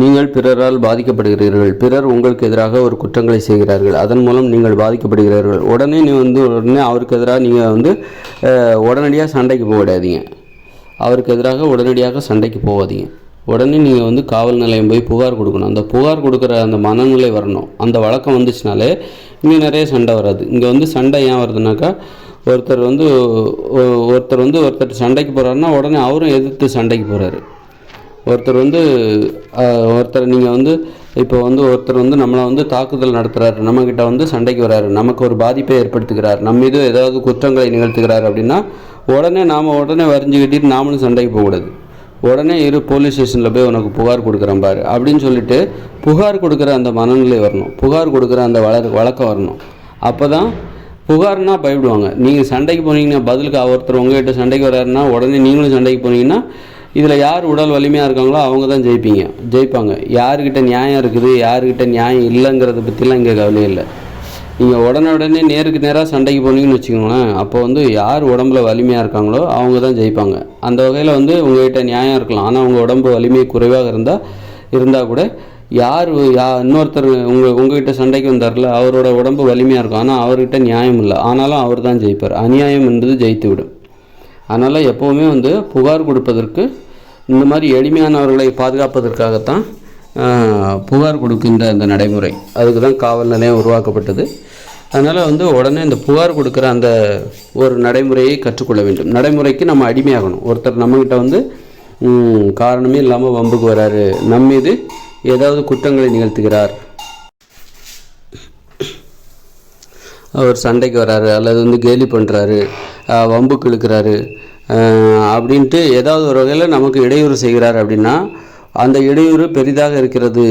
நீங்கள் பிறரால் பாதிக்கப்படுகிறீர்கள். பிறர் உங்களுக்கு எதிராக ஒரு குற்றங்களை செய்கிறார்கள். அதன் மூலம் நீங்கள் பாதிக்கப்படுகிறீர்கள். உடனே நீ வந்து உடனே அவருக்கு எதிராக நீங்கள் வந்து உடனடியாக சண்டைக்கு போகாதீங்க. அவருக்கு எதிராக உடனடியாக சண்டைக்கு போகாதீங்க. உடனே நீங்கள் வந்து காவல் நிலையம் போய் புகார் கொடுக்கணும். அந்த புகார் கொடுக்குற அந்த மனநிலை வரணும். அந்த வழக்கம் வந்துச்சுனாலே இங்கே நிறைய சண்டை வராது. இங்கே வந்து சண்டை ஏன் வருதுனாக்கா ஒருத்தர் வந்து ஒருத்தர் வந்து ஒருத்தர் சண்டைக்கு போகிறாருன்னா உடனே அவரும் எதிர்த்து சண்டைக்கு போகிறாரு ஒருத்தர் வந்து ஒருத்தர் நீங்கள் வந்து இப்போ வந்து ஒருத்தர் வந்து நம்மளை வந்து தாக்குதல் நடத்துகிறாரு நம்மக்கிட்ட வந்து சண்டைக்கு வராரு நமக்கு ஒரு பாதிப்பை ஏற்படுத்துகிறார் நம்ம மீது ஏதாவது குற்றங்களை நிகழ்த்துகிறார் அப்படின்னா உடனே நாம் உடனே வரைஞ்சிக்கிட்டு நாமளும் சண்டைக்கு போகக்கூடாது. உடனே இரு போலீஸ் ஸ்டேஷனில் போய் உனக்கு புகார் கொடுக்குறேன் பாரு அப்படின்னு சொல்லிட்டு புகார் கொடுக்குற அந்த மனநிலை வரணும். புகார் கொடுக்குற அந்த வள வழக்கம் வரணும். அப்போ தான் புகார்னா பயப்படுவாங்க. நீங்கள் சண்டைக்கு போனீங்கன்னா பதிலுக்கு ஒருத்தர் உங்ககிட்ட சண்டைக்கு வராருன்னா உடனே நீங்களும் சண்டைக்கு போனீங்கன்னா இதில் யார் உடல் வலிமையாக இருக்காங்களோ அவங்க தான் ஜெயிப்பீங்க. ஜெயிப்பாங்க. யாருக்கிட்ட நியாயம் இருக்குது யாருக்கிட்ட நியாயம் இல்லைங்கிறத பற்றிலாம் இங்கே கவலை இல்லை. நீங்கள் உடனே உடனே நேருக்கு நேராக சண்டைக்கு போனீங்கன்னு வச்சுக்கோங்களேன் அப்போ வந்து யார் உடம்புல வலிமையாக இருக்காங்களோ அவங்க தான் ஜெயிப்பாங்க. அந்த வகையில் வந்து உங்கள்கிட்ட நியாயம் இருக்கலாம். ஆனால் உங்கள் உடம்பு வலிமை குறைவாக இருந்தால் இருந்தால் கூட யார் யா இன்னொருத்தர் உங்கள் உங்ககிட்ட சண்டைக்கு வந்தார்ல அவரோட உடம்பு வலிமையாக இருக்கும். ஆனால் அவர்கிட்ட நியாயம் இல்லை. ஆனாலும் அவர் தான் ஜெயிப்பார். அநியாயம் என்பது ஜெயித்து விடும் அதனால் எப்போவுமே வந்து புகார் கொடுப்பதற்கு இந்த மாதிரி எளிமையானவர்களை பாதுகாப்பதற்காகத்தான் புகார் கொடுக்கின்ற அந்த நடைமுறை. அதுக்கு தான் காவல் நிலையம் உருவாக்கப்பட்டது. அதனால் வந்து உடனே இந்த புகார் கொடுக்குற அந்த ஒரு நடைமுறையை கற்றுக்கொள்ள வேண்டும். நடைமுறைக்கு நம்ம அடிமையாகணும். ஒருத்தர் நம்மக்கிட்ட வந்து காரணமே இல்லாமல் வம்புக்கு வராரு. நம்ம மீது ஏதாவது குற்றங்களை நிகழ்த்துகிறார். அவர் சண்டைக்கு வராரு. அல்லது வந்து கேலி பண்ணுறாரு வம்புக்கு இழுக்கிறாரு அப்படின்ட்டு ஏதாவது ஒரு வகையில் நமக்கு இடையூறு செய்கிறார் அப்படின்னா அந்த இடையூறு பெரிதாக இருக்கிறது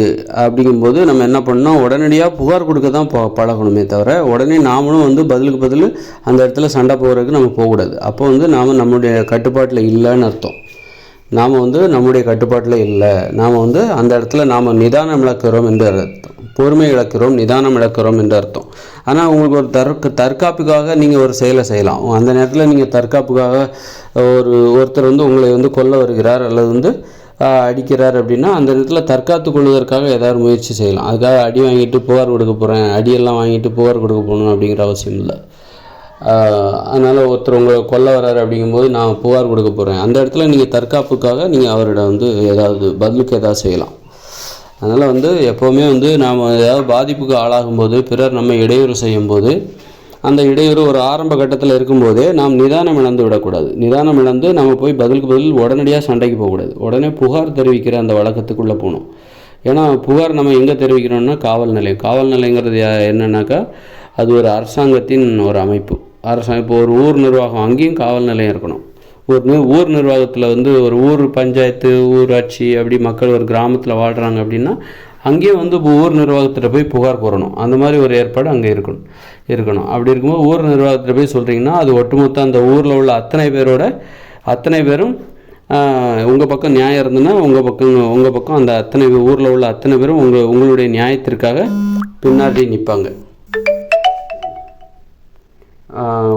அப்படிங்கும்போது நம்ம என்ன பண்ணோம் உடனடியாக புகார் கொடுக்க தான் ப பழகணுமே தவிர உடனே நாமளும் வந்து பதிலுக்கு பதில் அந்த இடத்துல சண்டை போகிறதுக்கு நம்ம போகக்கூடாது. அப்போ வந்து நாம் நம்முடைய கட்டுப்பாட்டில் இல்லைன்னு அர்த்தம். நாம் வந்து நம்முடைய கட்டுப்பாட்டில் இல்லை. நாம் வந்து அந்த இடத்துல நாம் நிதானம் இழக்கிறோம் என்று அர்த்தம். பொறுமை இழக்கிறோம் நிதானம் இழக்கிறோம் என்று அர்த்தம். ஆனால் உங்களுக்கு ஒரு தற்க தற்காப்புக்காக நீங்கள் ஒரு செயலை செய்யலாம். அந்த நேரத்தில் நீங்கள் தற்காப்புக்காக ஒரு ஒருத்தர் வந்து உங்களை வந்து கொல்ல வருகிறார் அல்லது வந்து அடிக்கிறார் அப்படின்னா அந்த நேரத்தில் தற்காத்து கொள்வதற்காக ஏதாவது முயற்சி செய்யலாம். அதுக்காக அடி வாங்கிட்டு புகார் கொடுக்க போகிறேன் அடியெல்லாம் வாங்கிட்டு புகார் கொடுக்க போகணும் அப்படிங்கிற அவசியம் இல்லை. அதனால் ஒருத்தர் உங்களை கொல்ல வராரு அப்படிங்கும்போது நான் புகார் கொடுக்க போகிறேன் அந்த இடத்துல நீங்கள் தற்காப்புக்காக நீங்கள் அவரிடம் வந்து ஏதாவது பதிலுக்கு ஏதாவது செய்யலாம். அதனால் வந்து எப்போவுமே வந்து நாம் ஏதாவது பாதிப்புக்கு ஆளாகும்போது பிறர் நம்ம இடையூறு செய்யும்போது அந்த இடையூறு ஒரு ஆரம்ப கட்டத்தில் இருக்கும்போதே நாம் நிதானம் இழந்து விடக்கூடாது. நிதானம் இழந்து நம்ம போய் பதிலுக்கு பதில் உடனடியாக சண்டைக்கு போகக்கூடாது. உடனே புகார் தெரிவிக்கிற அந்த வழக்கத்துக்குள்ளே போகணும். ஏன்னா புகார் நம்ம எங்கே தெரிவிக்கிறோம்னா காவல் நிலையம். காவல் நிலையங்கிறது என்னன்னாக்கா அது ஒரு அரசாங்கத்தின் ஒரு அமைப்பு. அரசாங்கம் இப்போ ஒரு ஊர் நிர்வாகம் அங்கேயும் காவல் நிலையம் இருக்கணும். ஒரு ஊர் நிர்வாகத்தில் வந்து ஒரு ஊர் பஞ்சாயத்து ஊராட்சி அப்படி மக்கள் ஒரு கிராமத்தில் வாழ்கிறாங்க அப்படின்னா அங்கேயே வந்து இப்போ ஊர் நிர்வாகத்தில் போய் புகார் கூறணும். அந்த மாதிரி ஒரு ஏற்பாடு அங்கே இருக்கணும். இருக்கணும். அப்படி இருக்கும்போது ஊர் நிர்வாகத்தில் போய் சொல்கிறீங்கன்னா அது ஒட்டுமொத்த அந்த ஊரில் உள்ள அத்தனை பேரோட அத்தனை பேரும் உங்கள் பக்கம் நியாயம் இருந்ததுன்னா உங்கள் பக்கம் உங்கள் பக்கம் அந்த அத்தனை ஊரில் உள்ள அத்தனை பேரும் உங்கள் உங்களுடைய நியாயத்திற்காக பின்னாடி நிற்பாங்க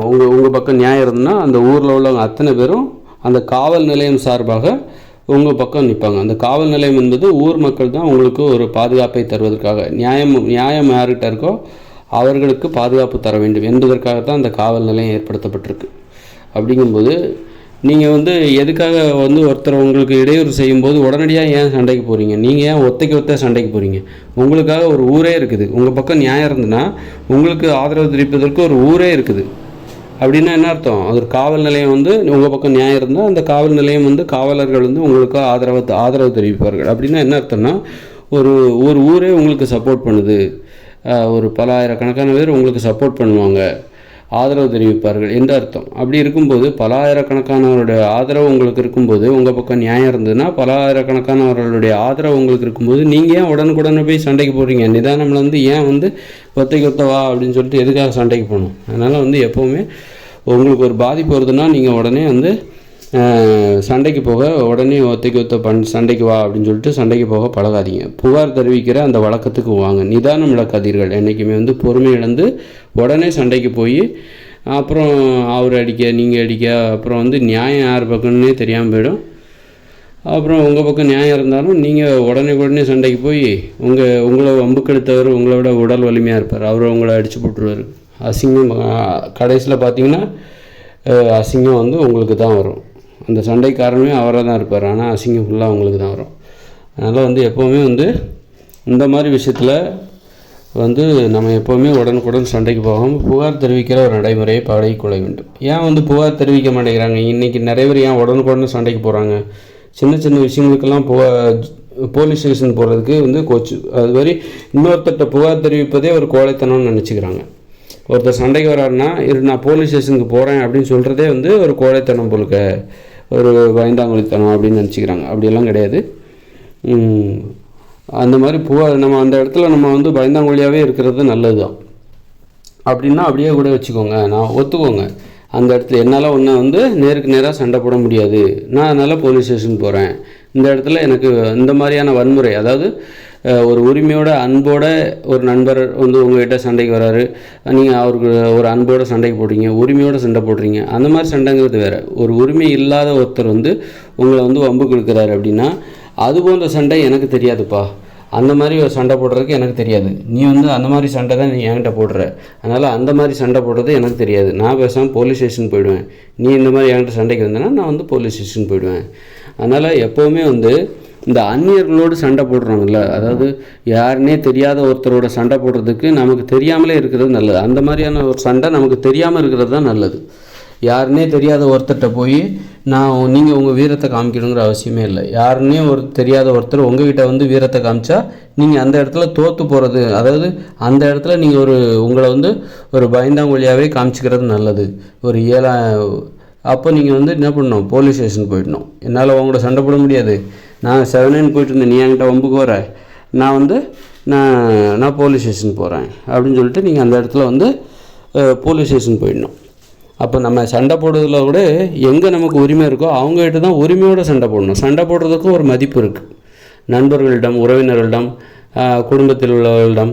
உங்கள் உங்கள் பக்கம் நியாயம் இருந்ததுன்னா அந்த ஊரில் உள்ளவங்க அத்தனை பேரும் அந்த காவல் நிலையம் சார்பாக உங்கள் பக்கம் நிற்பாங்க அந்த காவல் நிலையம் என்பது ஊர் மக்கள் தான் உங்களுக்கு ஒரு பாதுகாப்பை தருவதற்காக. நியாயம் நியாயம் யார்கிட்ட இருக்கோ அவர்களுக்கு பாதுகாப்பு தர வேண்டும். என்பதற்காக தான் அந்த காவல் நிலையம் ஏற்படுத்தப்பட்டிருக்கு. அப்படிங்கும்போது நீங்கள் வந்து எதுக்காக வந்து ஒருத்தர் உங்களுக்கு இடையூறு செய்யும்போது உடனடியாக ஏன் சண்டைக்கு போகிறீங்க நீங்கள் ஏன் ஒத்தைக்கு ஒத்த சண்டைக்கு போகிறீங்க உங்களுக்காக ஒரு ஊரே இருக்குது. உங்கள் பக்கம் நியாயம் இருந்ததுன்னா உங்களுக்கு ஆதரவு தெரிவிப்பதற்கு ஒரு ஊரே இருக்குது. அப்படின்னா என்ன அர்த்தம்? அது ஒரு காவல் நிலையம் வந்து உங்கள் பக்கம் நியாயம் இருந்தால் அந்த காவல் நிலையம் வந்து காவலர்கள் வந்து உங்களுக்கு ஆதரவு ஆதரவு தெரிவிப்பார்கள். அப்படின்னா என்ன அர்த்தம்னா ஒரு ஒரு ஊரே உங்களுக்கு சப்போர்ட் பண்ணுது. ஒரு பல ஆயிரக்கணக்கான பேர் உங்களுக்கு சப்போர்ட் பண்ணுவாங்க. ஆதரவு தெரிவிப்பார்கள் என்று அர்த்தம். அப்படி இருக்கும்போது பல ஆயிரக்கணக்கானவருடைய ஆதரவு உங்களுக்கு இருக்கும்போது உங்கள் பக்கம் நியாயம் இருந்ததுன்னா பல ஆயிரக்கணக்கானவர்களுடைய ஆதரவு உங்களுக்கு இருக்கும்போது நீங்கள் ஏன் உடனுக்குடனே போய் சண்டைக்கு போடுறீங்க நிதானம்ல வந்து ஏன் வந்து ஒத்தைக்கு ஒத்த வா அப்படின்னு சொல்லிட்டு எதுக்காக சண்டைக்கு போகணும்? அதனால் வந்து எப்போவுமே உங்களுக்கு ஒரு பாதிப்பு வருதுன்னா நீங்கள் உடனே வந்து சண்டைக்கு போக உடனே ஒத்தைக்கு ஒத்த பண் சண்டைக்கு வா அப்படின்னு சொல்லிட்டு சண்டைக்கு போக பழகாதீங்க. புகார் தெரிவிக்கிற அந்த வழக்கத்துக்கு வாங்க. நிதானம் இழக்காதீர்கள். என்றைக்குமே வந்து பொறுமை இழந்து உடனே சண்டைக்கு போய் அப்புறம் அவர் அடிக்க நீங்கள் அடிக்க அப்புறம் வந்து நியாயம் யார் பக்கம்னே தெரியாமல் போயிடும். அப்புறம் உங்கள் பக்கம் நியாயம் இருந்தாலும் நீங்கள் உடனே உடனே சண்டைக்கு போய் உங்கள் உங்களை வம்புக்கெடுத்தவர் உங்களை விட உடல் வலிமையாக இருப்பார். அவர் உங்களை அடித்து போட்டுருவார். அசிங்கம் கடைசியில் பார்த்தீங்கன்னா அசிங்கம் வந்து உங்களுக்கு தான் வரும். அந்த சண்டைக்காரனுமே அவராக தான் இருப்பார். ஆனால் அசிங்கம் ஃபுல்லாக அவங்களுக்கு தான் வரும். அதனால் வந்து எப்போவுமே வந்து இந்த மாதிரி விஷயத்தில் வந்து நம்ம எப்போவுமே உடனுக்குடன் சண்டைக்கு போகாமல் புகார் தெரிவிக்கிற ஒரு நடைமுறையை பழகிக்கொள்ள வேண்டும். ஏன் வந்து புகார் தெரிவிக்க மாட்டேங்கிறாங்க? இன்றைக்கி நிறைய பேர் ஏன் உடனுக்குடன் சண்டைக்கு போகிறாங்க சின்ன சின்ன விஷயங்களுக்கெல்லாம் புகா போலீஸ் ஸ்டேஷன் போகிறதுக்கு வந்து கோச்சு அது மாதிரி இன்னொருத்தட்ட புகார் தெரிவிப்பதே ஒரு கோழைத்தனம்னு நினச்சிக்கிறாங்க. ஒருத்தர் சண்டைக்கு வராருன்னா இரு நான் போலீஸ் ஸ்டேஷனுக்கு போகிறேன் அப்படின்னு சொல்கிறதே வந்து ஒரு கோழைத்தனம் போலுக்க ஒரு பயந்தாங்குழித்தனம் அப்படின்னு நினச்சிக்கிறாங்க. அப்படியெல்லாம் கிடையாது. அந்த மாதிரி புவ நம்ம அந்த இடத்துல நம்ம வந்து பயந்தாங்குழியாகவே இருக்கிறது நல்லது தான் அப்படின்னா அப்படியே கூட வச்சுக்கோங்க நான் ஒத்துக்கோங்க. அந்த இடத்துல என்னால் ஒன்று வந்து நேருக்கு நேராக சண்டை போட முடியாது. நான் அதனால் போலீஸ் ஸ்டேஷன் போகிறேன் இந்த இடத்துல எனக்கு இந்த மாதிரியான வன்முறை அதாவது ஒரு உரிமையோட அன்போட ஒரு நண்பர் வந்து உங்கள்கிட்ட சண்டைக்கு வராரு. நீங்கள் அவருக்கு ஒரு அன்போட சண்டைக்கு போடுறீங்க உரிமையோட சண்டை போடுறீங்க. அந்த மாதிரி சண்டைங்கிறது வேறு. ஒரு உரிமை இல்லாத ஒருத்தர் வந்து உங்களை வந்து வம்புக்கு கொடுக்குறாரு அப்படின்னா அது போன்ற சண்டை எனக்கு தெரியாதுப்பா. அந்த மாதிரி ஒரு சண்டை போடுறதுக்கு எனக்கு தெரியாது. நீ வந்து அந்த மாதிரி சண்டை தான் நீ என்கிட்ட போடுற. அதனால் அந்த மாதிரி சண்டை போடுறது எனக்கு தெரியாது. நான் பேசாமல் போலீஸ் ஸ்டேஷன் போயிடுவேன். நீ இந்த மாதிரி என்கிட்ட சண்டைக்கு வந்தேன்னா நான் வந்து போலீஸ் ஸ்டேஷன் போயிடுவேன். அதனால் எப்போவுமே வந்து இந்த அந்நியர்களோடு சண்டை போடுறாங்கல்ல அதாவது யாருன்னே தெரியாத ஒருத்தரோட சண்டை போடுறதுக்கு நமக்கு தெரியாமலே இருக்கிறது நல்லது. அந்த மாதிரியான ஒரு சண்டை நமக்கு தெரியாமல் இருக்கிறது தான் நல்லது. யாருன்னே தெரியாத ஒருத்தர்கிட்ட போய் நான் நீங்கள் உங்கள் வீரத்தை காமிக்கணுங்கிற அவசியமே இல்லை. யாருன்னே ஒரு தெரியாத ஒருத்தர் உங்ககிட்ட வந்து வீரத்தை காமிச்சா நீங்கள் அந்த இடத்துல தோற்று போகிறது அதாவது அந்த இடத்துல நீங்கள் ஒரு உங்களை வந்து ஒரு பயந்தாங்கொழியாகவே காமிச்சிக்கிறது நல்லது. ஒரு ஏழா அப்போ நீங்கள் வந்து என்ன பண்ணணும்? போலீஸ் ஸ்டேஷன் போயிடணும். என்னால் உங்களோட சண்டை போட முடியாது. நான் செவனேன்னு போயிட்டு இருந்தேன் நீ என்கிட்ட ஒம்புக்கு வர. நான் வந்து நான் நான் போலீஸ் ஸ்டேஷன் போகிறேன் அப்படின்னு சொல்லிட்டு நீங்கள் அந்த இடத்துல வந்து போலீஸ் ஸ்டேஷன் போயிடணும். அப்போ நம்ம சண்டை போடுறதுல கூட எங்கே நமக்கு உரிமை இருக்கோ அவங்ககிட்ட தான் உரிமையோட சண்டை போடணும். சண்டை போடுறதுக்கும் ஒரு மதிப்பு இருக்குது நண்பர்களிடம் உறவினர்களிடம் குடும்பத்தில் உள்ளவர்களிடம்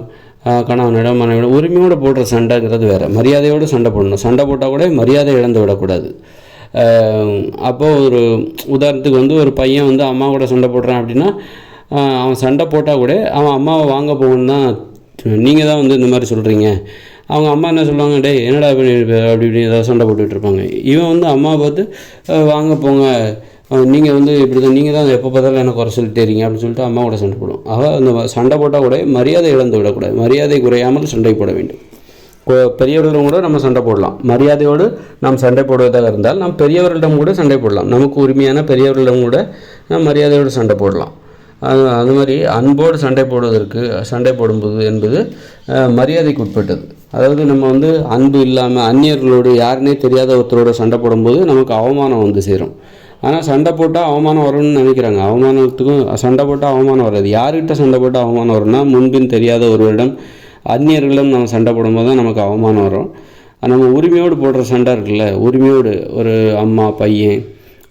கணவனிடம் மனைவிடம் உரிமையோடு போடுற சண்டைங்கிறது வேறு. மரியாதையோடு சண்டை போடணும். சண்டை போட்டால் கூட மரியாதை இழந்து விடக்கூடாது. அப்போது ஒரு உதாரணத்துக்கு வந்து ஒரு பையன் வந்து அம்மா கூட சண்டை போடுறான் அப்படின்னா அவன் சண்டை போட்டால் கூட அவன் அம்மாவை வாங்க போகணுன்னா தான் நீங்கள் தான் வந்து இந்த மாதிரி சொல்கிறீங்க அவங்க அம்மா என்ன சொல்லுவாங்க டேய் என்னடா பண்ணி அப்படி இப்படி ஏதாவது சண்டை போட்டுக்கிட்டு இருப்பாங்க. இவன் வந்து அம்மா பார்த்து வாங்க போங்க. நீங்கள் வந்து இப்படி தான் நீங்கள் தான் எப்போ பார்த்தாலும் எனக்கு குறை சொல்லிட்டே இருக்கீங்க. அப்படின்னு சொல்லிட்டு அம்மா கூட சண்டை போடும். அவள் அந்த சண்டை போட்டால் கூட மரியாதை இழந்து விடக்கூடாது. மரியாதை குறையாமல் சண்டை போட வேண்டும். பெரியவர்களிடம் கூட நம்ம சண்டை போடலாம். மரியாதையோடு நாம் சண்டை போடுவதாக இருந்தால் நாம் பெரியவர்களிடம் கூட சண்டை போடலாம். நமக்கு உரிமையான பெரியவர்களிடம் கூட நாம் மரியாதையோடு சண்டை போடலாம். அது அது மாதிரி அன்போடு சண்டை போடுவதற்கு சண்டை போடும்போது என்பது மரியாதைக்கு உட்பட்டது. அதாவது நம்ம வந்து அன்பு இல்லாமல் அந்நியர்களோடு யாருனே தெரியாத ஒருத்தரோட சண்டை போடும்போது நமக்கு அவமானம் வந்து சேரும். ஆனால் சண்டை போட்டால் அவமானம் வரும்னு நினைக்கிறாங்க. அவமானத்துக்கும் சண்டை போட்டால் அவமானம் வராது. யார்கிட்ட சண்டை போட்டால் அவமானம் வரும்னா முன்பின் தெரியாத ஒருவரிடம் அந்நியர்களும் நம்ம சண்டை போடும்போது தான் நமக்கு அவமானம் வரும். நம்ம உரிமையோடு போடுற சண்டை இருக்குல்ல உரிமையோடு ஒரு அம்மா பையன்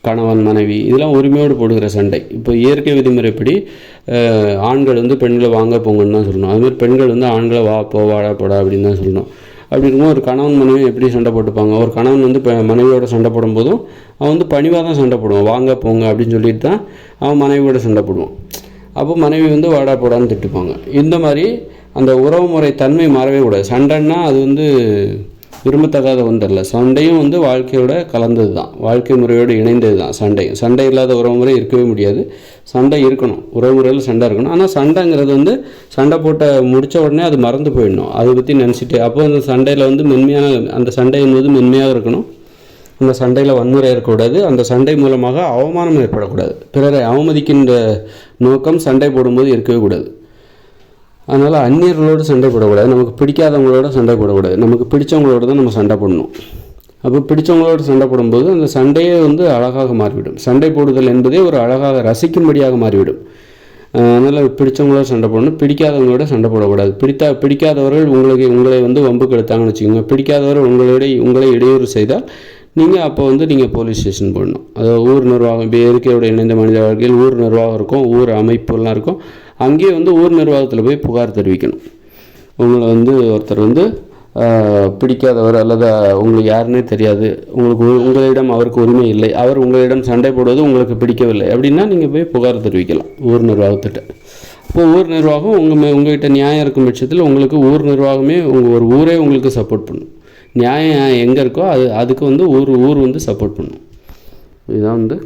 கணவன் மனைவி இதெல்லாம் உரிமையோடு போடுகிற சண்டை. இப்போ இயற்கை விதிமுறைப்படி ஆண்கள் வந்து பெண்களை வாங்க போங்கன்னு தான் சொல்லணும். அதுமாதிரி பெண்கள் வந்து ஆண்களை வா போ வாடா போடா அப்படின்னு தான் சொல்லணும். அப்படி இருக்கும்போது ஒரு கணவன் மனைவி எப்படி சண்டை போட்டுப்பாங்க? ஒரு கணவன் வந்து இப்போ மனைவியோட சண்டை போடும்போதும் அவன் வந்து பணிவாக தான் சண்டை போடுவான். வாங்க போங்க அப்படின்னு சொல்லிட்டு தான் அவன் மனைவியோட சண்டை போடுவான். அப்போ மனைவி வந்து வாடா போடான்னு திட்டுப்பாங்க. இந்த மாதிரி அந்த உறவுமுறை தன்மை மாறவே கூடாது. சண்டைன்னா அது வந்து விரும்பத்தகாத ஒன்றல்ல. சண்டையும் வந்து வாழ்க்கையோட கலந்தது தான். வாழ்க்கை முறையோடு இணைந்தது தான் சண்டை. சண்டை இல்லாத உறவுமுறை இருக்கவே முடியாது. சண்டை இருக்கணும். உறவுமுறையில் சண்டை இருக்கணும். ஆனால் சண்டைங்கிறது வந்து சண்டை போட்ட முடித்த உடனே அது மறந்து போயிடணும். அதை பற்றி நினச்சிட்டு அப்போ அந்த சண்டையில் வந்து மென்மையான அந்த சண்டை என்பது மென்மையாக இருக்கணும். அந்த சண்டையில் வன்முறை இருக்கக்கூடாது அந்த சண்டை மூலமாக அவமானம் ஏற்படக்கூடாது. பிறரை அவமதிக்கின்ற நோக்கம் சண்டை போடும்போது இருக்கவே கூடாது. அதனால் அந்நியர்களோடு சண்டை போடக்கூடாது. நமக்கு பிடிக்காதவங்களோட சண்டை போடக்கூடாது. நமக்கு பிடிச்சவங்களோட தான் நம்ம சண்டை போடணும். அப்போ பிடிச்சவங்களோட சண்டை போடும்போது அந்த சண்டையே வந்து அழகாக மாறிவிடும். சண்டை போடுதல் என்பதே ஒரு அழகாக ரசிக்கும்படியாக மாறிவிடும். அதனால் பிடிச்சவங்களோட சண்டை போடணும். பிடிக்காதவங்களோட சண்டை போடக்கூடாது. பிடித்தா பிடிக்காதவர்கள் உங்களுக்கு உங்களை வந்து வம்புக்கு எடுத்தாங்கன்னு வச்சுக்கோங்க. பிடிக்காதவர்கள் உங்களோட உங்களை இடையூறு செய்தால் நீங்கள் அப்போ வந்து நீங்கள் போலீஸ் ஸ்டேஷன் போடணும். அதாவது ஊர் நிர்வாகம் இப்போ இயற்கையோட இணைந்த மனித வாழ்க்கையில் ஊர் நிர்வாகம் இருக்கும் ஊர் அமைப்புலாம் இருக்கும். அங்கேயே வந்து ஊர் நிர்வாகத்தில் போய் புகார் தெரிவிக்கணும். உங்களை வந்து ஒருத்தர் வந்து பிடிக்காதவர் அல்லது உங்களுக்கு யாருன்னே தெரியாது. உங்களுக்கு உங்களிடம் அவருக்கு உரிமை இல்லை. அவர் உங்களிடம் சண்டை போடுவது உங்களுக்கு பிடிக்கவில்லை. அப்படின்னா நீங்கள் போய் புகார் தெரிவிக்கலாம் ஊர் நிர்வாகத்திட்ட. இப்போ ஊர் நிர்வாகம் உங்கள் மே உங்கள்கிட்ட நியாயம் இருக்கும் பட்சத்தில் உங்களுக்கு ஊர் நிர்வாகமே உங்கள் ஒரு ஊரே உங்களுக்கு சப்போர்ட் பண்ணும். நியாயம் எங்கே இருக்கோ அது அதுக்கு வந்து ஊர் ஊர் வந்து சப்போர்ட் பண்ணும். இதுதான் வந்து